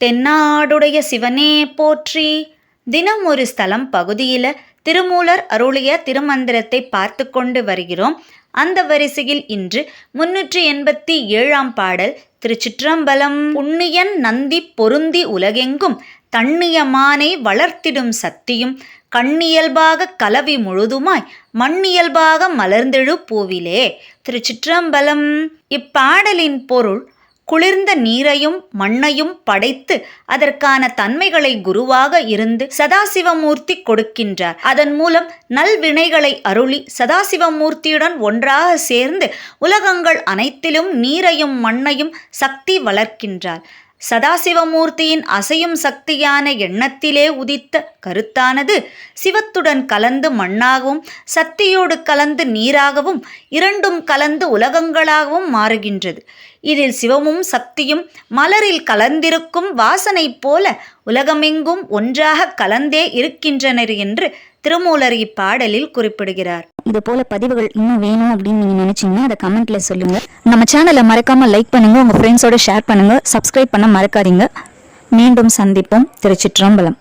தென்னாடுடைய சிவனே போற்றி. தினம் ஒரு ஸ்தலம் பகுதியில் திருமூலர் அருளிய திருமந்திரத்தை பார்த்து கொண்டு வருகிறோம். அந்த வரிசையில் இன்று முன்னூற்றி எண்பத்தி ஏழாம் பாடல் திருச்சிற்றம்பலம். புண்ணியன் நந்தி பொருந்தி உலகெங்கும் தண்ணியமானை வளர்த்திடும் சக்தியும் கண்ணியல்பாக கலவி முழுதுமாய் மண்ணியல்பாக மலர்ந்தெழு பூவிலே திருச்சிற்றம்பலம். இப்பாடலின் பொருள் குளிர்ந்த நீரையும் மண்ணையும் படைத்து அதற்கான தன்மைகளை குருவாக இருந்து சதாசிவமூர்த்தி கொடுக்கின்றார். அதன் மூலம் நல்வினைகளை அருளி சதாசிவமூர்த்தியுடன் ஒன்றாக சேர்ந்து உலகங்கள் அனைத்திலும் நீரையும் மண்ணையும் சக்தி வளர்க்கின்றார். சதாசிவமூர்த்தியின் அசையும் சக்தியான எண்ணத்திலே உதித்த கருத்தானது சிவத்துடன் கலந்து மண்ணாகவும் சக்தியோடு கலந்து நீராகவும் இரண்டும் கலந்து உலகங்களாகவும் மாறுகின்றது. இதில் சிவமும் சக்தியும் மலரில் கலந்திருக்கும் வாசனை போல உலகமெங்கும் ஒன்றாக கலந்தே இருக்கின்றனர் என்று திருமூலர் இப்பாடலில் குறிப்பிடுகிறார். இது போல பதிவுகள் இன்னும் வேணும் அப்படின்னு நீங்க நினைச்சீங்கன்னா அதை கமெண்ட்ல சொல்லுங்க. நம்ம சேனலை மறக்காம லைக் பண்ணுங்க உங்க ஃப்ரெண்ட்ஸோட ஷேர் பண்ணுங்க சப்ஸ்கிரைப் பண்ண மறக்காதீங்க. மீண்டும் சந்திப்போம் திருச்சிற்றம்பலம்.